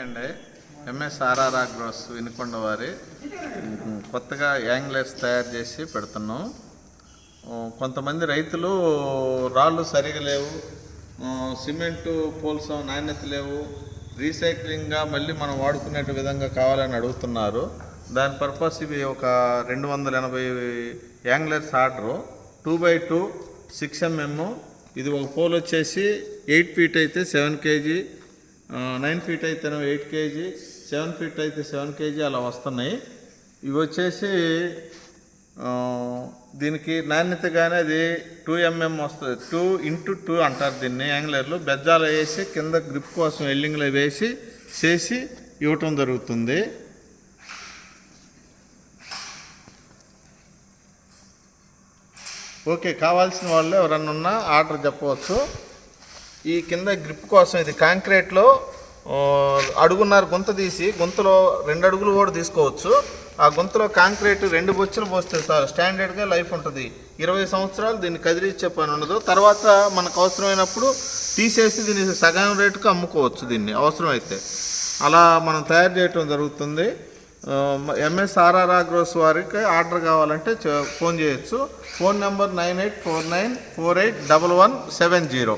అండి. ఎంఎస్ఆర్ఆర్ అగ్రోస్ వినుకొండ వారి. కొత్తగా యాంగ్లర్స్ తయారు చేసి పెడుతున్నాం. కొంతమంది రైతులు రాళ్ళు సరిగా లేవు. సిమెంటు పోల్సం నాణ్యత లేవు. రీసైక్లింగ్గా మళ్ళీ మనం వాడుకునే విధంగా కావాలని అడుగుతున్నారు. దాని పర్పస్ ఇవి ఒక రెండు వందల ఎనభై anglers order. Two by two six MM ఇది ఒక పోల్ వచ్చేసి ఎయిట్ ఫీట్ అయితే సెవెన్ కేజీ. నైన్ ఫీట్ అయితే ఎయిట్ కేజీ సెవెన్ ఫీట్ అయితే సెవెన్ కేజీ అలా వస్తున్నాయి. ఇవి వచ్చేసి దీనికి నాణ్యతగానే అది టూ ఎంఎం వస్తుంది. టూ ఇంటూ టూ అంటారు దీన్ని యాంగ్లర్లు. బెజ్జాలు వేసి కింద గ్రిప్ కోసం ఎల్లింగ్లు వేసి చేసి ఇవ్వటం జరుగుతుంది. ఓకే కావాల్సిన వాళ్ళు ఎవరన్నా ఉన్నా ఆర్డర్ చెప్పవచ్చు. ఈ కింద గ్రిప్ కోసం ఇది కాంక్రీట్లో ఆ, అడుగున్నర గుంత తీసి గుంతలో రెండు అడుగులు కూడా తీసుకోవచ్చు. ఆ గుంతలో కాంక్రీట్ రెండు బొచ్చులు పోస్తే సార్ స్టాండర్డ్గా లైఫ్ ఉంటుంది. ఇరవై సంవత్సరాలు దీన్ని కదిలిచ్చే పని ఉండదు. తర్వాత మనకు అవసరమైనప్పుడు తీసేసి దీన్ని సగం రేటుకు అమ్ముకోవచ్చు దీన్ని అవసరమైతే. అలా మనం తయారు చేయటం జరుగుతుంది. ఎంఎస్ఆర్ఆర్ అగ్రోస్ వారికి ఆర్డర్ కావాలంటే ఫోన్ చేయొచ్చు. Phone number nine eight four nine four eight double one seven zero.